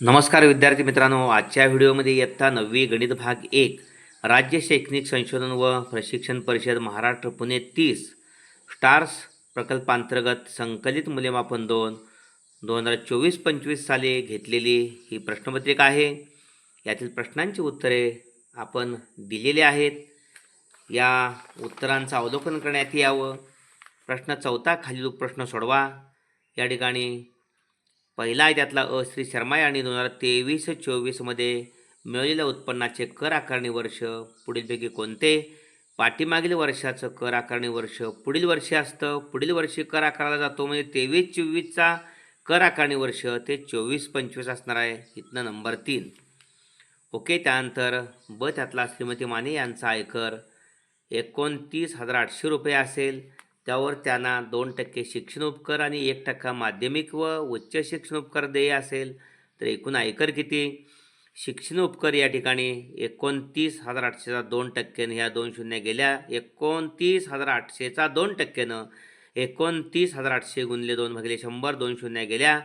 नमस्कार विद्यार्थी मित्रांनो आजच्या व्हिडिओमध्ये इयत्ता नववी गणित भाग एक राज्य शैक्षणिक संशोधन व प्रशिक्षण परिषद महाराष्ट्र पुणे तीस स्टार्स प्रकल्पांतर्गत संकलित मूल्यमापन दोन दोन हजार चोवीस पंचवीस साली घेतलेली ही प्रश्नपत्रिका आहे. यातील प्रश्नांची उत्तरे आपण दिलेली आहेत. या उत्तरांचं अवलोकन करण्यात यावं. प्रश्न चौथा खालील प्रश्न सोडवा. या ठिकाणी पहिला आहे त्यातला अ श्री शर्मा यांनी दोन हजार तेवीस चोवीसमध्ये मिळवलेल्या उत्पन्नाचे कर आकारणी वर्ष पुढीलपैकी कोणते? पाठीमागील वर्षाचं कर आकारणी वर्ष पुढील वर्षी असतं. पुढील वर्षी कर आकारला जातो म्हणजे तेवीस चोवीसचा कर आकारणी वर्ष ते चोवीस पंचवीस असणार आहे. इथनं नंबर तीन. ओके त्यानंतर ब त्यातला श्रीमती माने यांचा आयकर एकोणतीस हजार आठशे रुपये असेल. त्यावर त्यांना दोन टक्के शिक्षण उपकर आणि एक टक्का माध्यमिक व उच्च शिक्षण उपकर देय असेल. तर एकूण आयकर किती? शिक्षण उपकर या ठिकाणी एकोणतीस हजार आठशेचा दोन टक्क्यानं ह्या दोन शून्य गेल्या. एकोणतीस हजार आठशेचा दोन टक्क्यानं एकोणतीस हजार आठशे गुणले दोन भागिले शंभर दोन शून्य गेल्या.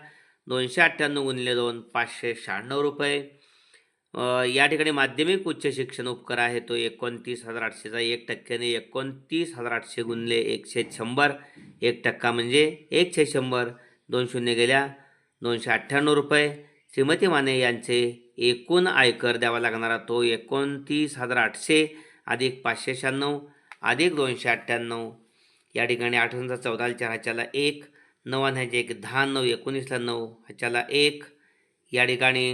दोनशे अठ्ठ्याण्णव गुणले दोन पाचशे शहाण्णव रुपये. या ठिकाणी माध्यमिक उच्च शिक्षण उपकर आहे तो एकोणतीस हजार आठशेचा एक टक्क्याने एकोणतीस हजार आठशे गुणले एकशे शंभर. एक टक्का म्हणजे एकशे शंभर. दोन शून्य गेल्या दोनशे अठ्ठ्याण्णव रुपये. श्रीमती माने यांचे एकूण आयकर द्यावा लागणारा तो एकोणतीस हजार आठशे अधिक पाचशे शहाण्णव अधिक दोनशे अठ्ठ्याण्णव. या ठिकाणी आठवणचा चौदा चार ह्याच्याला एक नऊ ह्याचे एक दहा नऊ एकोणीसला नऊ ह्याच्याला एक. या ठिकाणी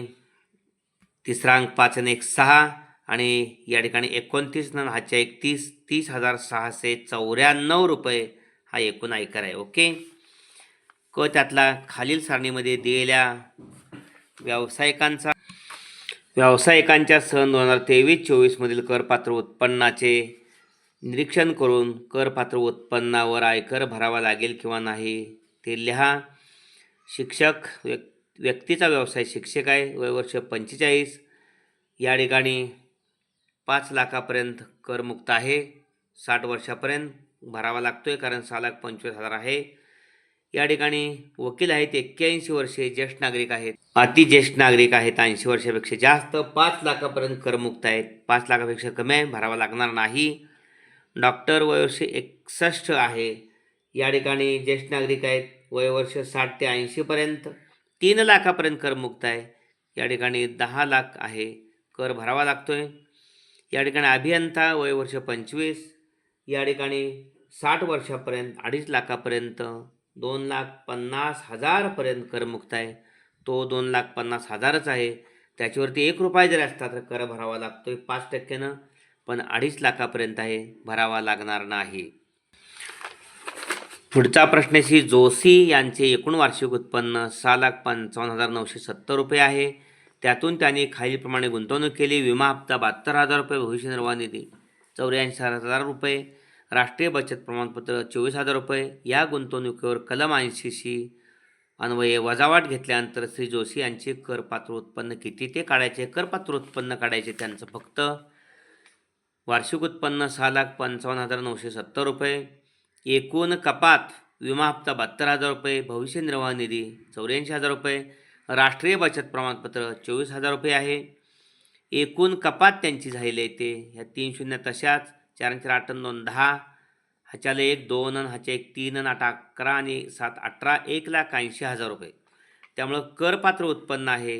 तिसरा अंक पाच आणि एक सहा आणि या ठिकाणी एकोणतीस न हाच्या एक तीस तीस हजार सहाशे चौऱ्याण्णव रुपये हा एकूण आयकर आहे ओके? क त्यातला खालील सारणीमध्ये दिलेल्या व्यावसायिकांचा व्यावसायिकांच्या सन दोन हजार तेवीस चोवीसमधील करपात्र उत्पन्नाचे निरीक्षण करून करपात्र उत्पन्नावर आयकर भरावा लागेल किंवा नाही ते लिहा. शिक्षक व्यक् व्यक्तीचा व्यवसाय शिक्षक आहे वयवर्ष पंचेचाळीस. या ठिकाणी पाच लाखापर्यंत करमुक्त आहे. साठ वर्षापर्यंत भरावा लागतो आहे कारण सहा लाख पंचवीस हजार आहे. या ठिकाणी वकील आहेत एक्क्याऐंशी वर्षे ज्येष्ठ नागरिक आहेत. अति ज्येष्ठ नागरिक आहेत ऐंशी वर्षापेक्षा जास्त. पाच लाखापर्यंत करमुक्त आहेत. पाच लाखापेक्षा कमी आहे भरावा लागणार नाही. डॉक्टर वयवर्ष एकसष्ट आहे. या ठिकाणी ज्येष्ठ नागरिक आहेत वयवर्ष साठ ते ऐंशीपर्यंत. तीन लाखापर्यंत करमुक्त आहे. या ठिकाणी दहा लाख आहे. कर भरावा लागतो आहे या ठिकाणी अभियंता वयवर्ष पंचवीस. या ठिकाणी साठ वर्षापर्यंत अडीच लाखापर्यंत दोन लाख पन्नास हजारपर्यंत करमुक्त आहे. तो दोन लाख पन्नास हजारच आहे. त्याच्यावरती एक रुपये जरी असता तर कर भरावा लागतो आहे पाच टक्क्यानं. पण अडीच लाखापर्यंत आहे भरावा लागणार नाही. पुढचा प्रश्न श्री जोशी यांचे एकूण वार्षिक उत्पन्न सहा लाख पंचावन्न हजार नऊशे सत्तर रुपये आहे. त्यातून त्यांनी खालीलप्रमाणे गुंतवणूक केली. विमा हप्ता बहात्तर हजार रुपये भविष्य निर्वाह निधी चौऱ्याऐंशी हजार रुपये राष्ट्रीय बचत प्रमाणपत्र चोवीस हजार रुपये. या गुंतवणुकीवर कलम ऐंशीशी अन्वये वजावाट घेतल्यानंतर श्री जोशी यांचे करपात्र उत्पन्न किती ते काढायचे? करपात्र उत्पन्न काढायचे त्यांचं फक्त वार्षिक उत्पन्न सहा लाख पंचावन्न हजार नऊशे सत्तर रुपये. एकूण कपात विमा हप्ता बहात्तर हजार रुपये भविष्य निर्वाह निधी चौऱ्याऐंशी हजार रुपये राष्ट्रीय बचत प्रमाणपत्र चोवीस हजार रुपये आहे. एकूण कपात त्यांची झालेली आहे ते ह्या तीन शून्य तशाच चार चार आठ दोन दहा ह्याच्याला एक दोन आणि ह्याच्या एक तीन आणि आठ अकरा आणि सात अठरा एक लाख ऐंशी हजार रुपये. त्यामुळं करपात्र उत्पन्न आहे.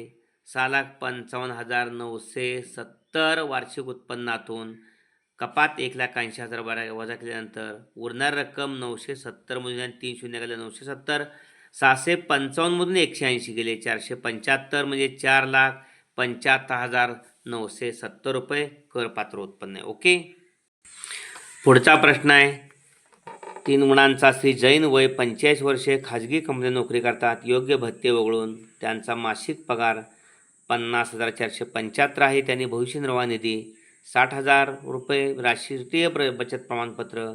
सहा लाख पंचावन्न हजार नऊशे सत्तर वार्षिक उत्पन्नातून कपात एक लाख ऐंशी हजार बारा वजा केल्यानंतर उरणार रक्कम नऊशे सत्तरमधून आणि तीन शून्य गेले नऊशे सत्तर. सहाशे पंचावन्नमधून एकशे ऐंशी गेले चारशे पंच्याहत्तर म्हणजे चार लाख पंच्याहत्तर हजार नऊशे सत्तर रुपये करपात्र उत्पन्न आहे. ओके? पुढचा प्रश्न आहे. तीन गुणांचा श्री जैन वय पंचेचाळीस वर्षे खाजगी कंपनीत नोकरी करतात योग्य भत्ते वगळून त्यांचा मासिक पगार पन्नास हजार चारशे पंच्याहत्तर आहे त्यांनी भविष्य निर्वाह निधी साठ हजार रुपये राष्ट्रीय प्र बचत प्रमाणपत्र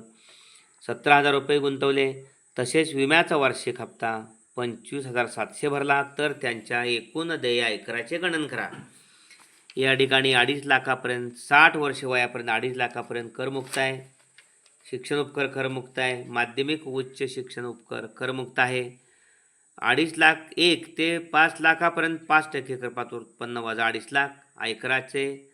सतरा हजार रुपये गुंतवले. तसेच विम्याचा वार्षिक हप्ता पंचवीस हजार सातशे भरला तर त्यांच्या एकूण देय आयकराचे गणन करा. या ठिकाणी अडीच लाखापर्यंत साठ वर्ष वयापर्यंत अडीच लाखापर्यंत करमुक्त आहे. शिक्षण उपकर करमुक्त आहे. माध्यमिक उच्च शिक्षण उपकर करमुक्त आहे. अडीच लाख एक ते पाच लाखापर्यंत पाच टक्के करपात उत्पन्न वजा अडीच लाख आयकराचे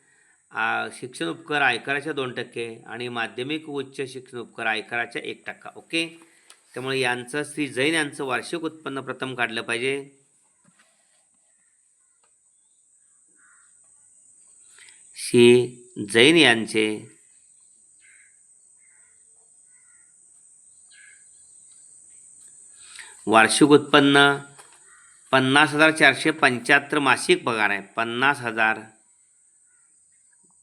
शिक्षण उपकर आयकराच्या दोन टक्के आणि माध्यमिक उच्च शिक्षण उपकर आयकराच्या एक टक्का ओके? त्यामुळे यांचं श्री जैन यांचं वार्षिक उत्पन्न प्रथम काढलं पाहिजे. श्री जैन यांचे वार्षिक उत्पन्न पन्नास हजार चारशे पंच्याहत्तर मासिक पगार आहे. पन्नास हजार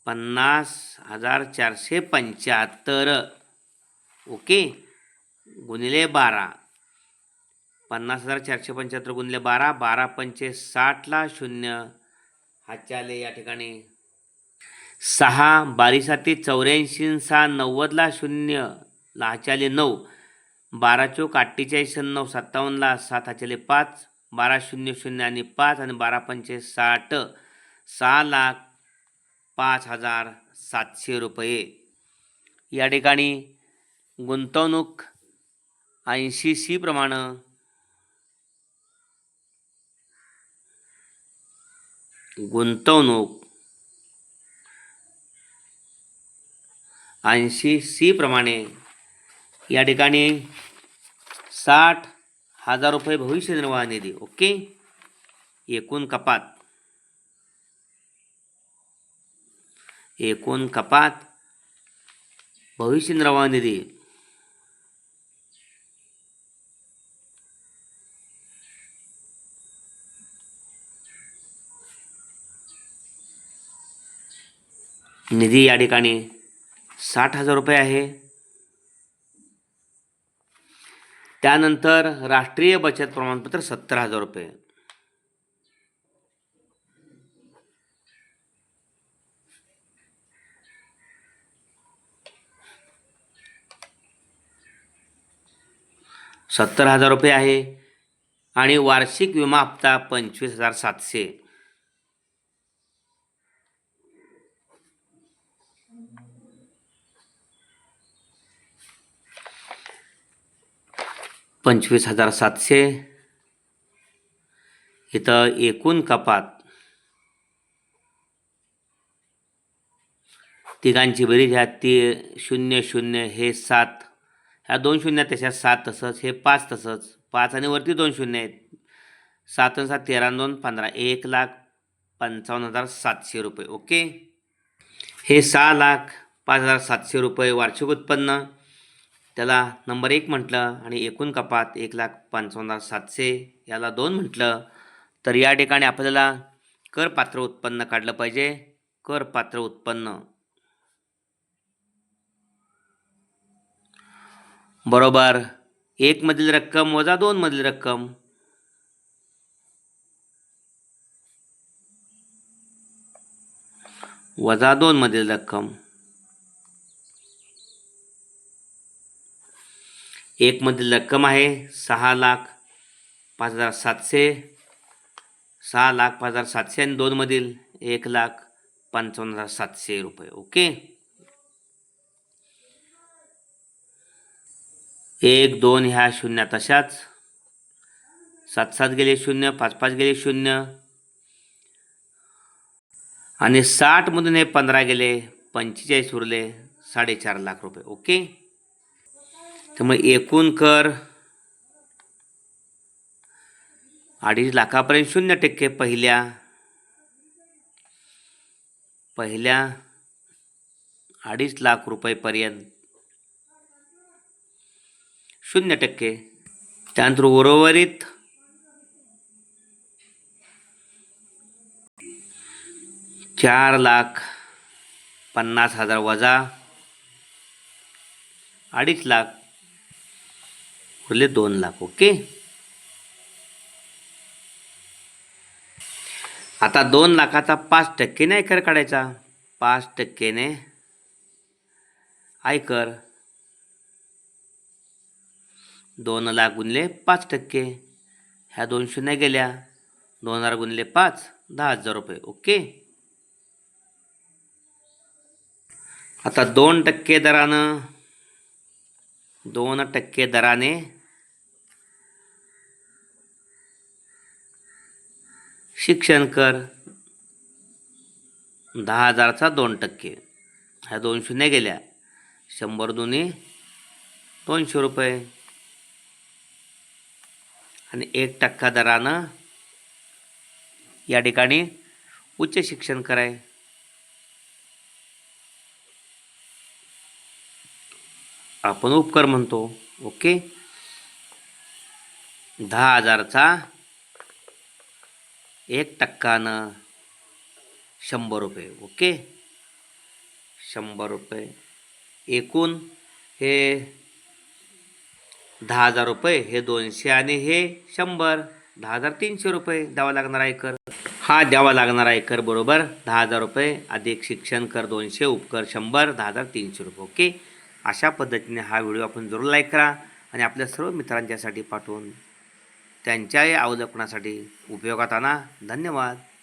पन्नास हजार चारशे पंच्याहत्तर. ओके? गुणिले बारा. पन्नास हजार चारशे पंच्याहत्तर गुणिले बारा बारा पंचे साठला शून्य. हातच्याले या ठिकाणी. सहा बारीसाठी चौऱ्याऐंशी सहा नव्वदला शून्य. लहाच्याले नऊ. बारा चोक अठ्ठेचाळीस नऊ सत्तावन्नला सात हाचाले पाच. बारा शून्य शून्य आणि पाच आणि बारा पंचे साठ. सहा लाख पाच हजार सातशे रुपये. या ठिकाणी गुंतवणूक ऐंशी सी प्रमाणं गुंतवणूक ऐंशी सी प्रमाणे या ठिकाणी साठ हजार रुपये भविष्य निर्वाह निधी ओके? एकूण कपात. एकूण कपात भविष्य निर्वाह निधी. निधी या ठिकाणी साठ हजार रुपये आहे. त्यानंतर राष्ट्रीय बचत प्रमाणपत्र सत्तर हजार रुपये. सत्तर हजार रुपये आहे. आणि वार्षिक विमा हप्ता पंचवीस हजार सातशे. पंचवीस हजार सातशे. इथं एकूण कपात. तिघांची बेरीज ह्या ती शून्य शून्य हे सात. ह्या दोन शून्य त्याच्यात सात तसंच हे पाच तसंच. पाच आणि वरती दोन शून्य आहेत. सात आणि सात तेरा दोन पंधरा. एक लाख पंचावन्न हजार सातशे रुपये ओके? हे सहा लाख पाच हजार सातशे रुपये वार्षिक उत्पन्न. त्याला नंबर एक म्हटलं आणि एकूण कपात एक लाख पंचावन्न हजार सातशे. याला दोन म्हटलं तर या ठिकाणी आपल्याला करपात्र उत्पन्न काढलं पाहिजे. करपात्र उत्पन्न. बरोबर. एक मधील रक्कम वजा दोन मधील रक्कम. वजा दोन मधील रक्कम. एक मधील रक्कम आहे सहा लाख पाच हजार सातशे. सहा लाख पाच हजार सातशे आणि दोनमधील एक लाख पंचावन्न हजार सातशे रुपये. ओके? एक दोन ह्या शून्य तशाच. सात सात गेले शून्य पाच पाच गेले शून्य. आणि साठमधून हे पंधरा गेले पंचेचाळीस उरले साडेचार लाख रुपये. ओके? त्यामुळे एकूण कर अडीच लाखापर्यंत शून्य टक्के पहिल्या पहिल्या अडीच लाख रुपयेपर्यंत शून्य टक्के. त्यानंतर उर्वरित चार लाख पन्नास हजार वजा अडीच लाख उरले दोन लाख ओके? आता दोन लाखाचा पाच टक्केने आयकर काढायचा. पाच टक्केने आयकर दोन लाख गुणले पाच टक्के. ह्या दोन शून्य गेल्या. दोन हजार गुणले पाच दहा हजार रुपये. ओके? आता दोन टक्के दरानं दोन टक्के दराने शिक्षण कर. दहा हजारचा दोन टक्के. ह्या दोन शून्य गेल्या. शंभर दोन्ही दोनशे रुपये. आणि एक टक्का दरानं या ठिकाणी उच्च शिक्षण कराय. आपण उपकर म्हणतो ओके? दहा हजारचा एक टक्कानं शंभर रुपये ओके? शंभर रुपये. एकूण हे दहा हजार रुपये हे दोनशे आणि हे शंभर. दहा हजार तीनशे रुपये द्यावा लागणार आहे कर. हा द्यावा लागणार आहे कर बरोबर. दहा हजार रुपये अधिक शिक्षण कर दोनशे उपकर शंभर दहा हजार तीनशे रुपये. ओके? अशा पद्धतीने हा व्हिडिओ आपण जरूर लाईक करा आणि आपल्या सर्व मित्रांच्यासाठी पाठवून त्यांच्याही अवलोकनासाठी उपयोगात आणा. धन्यवाद.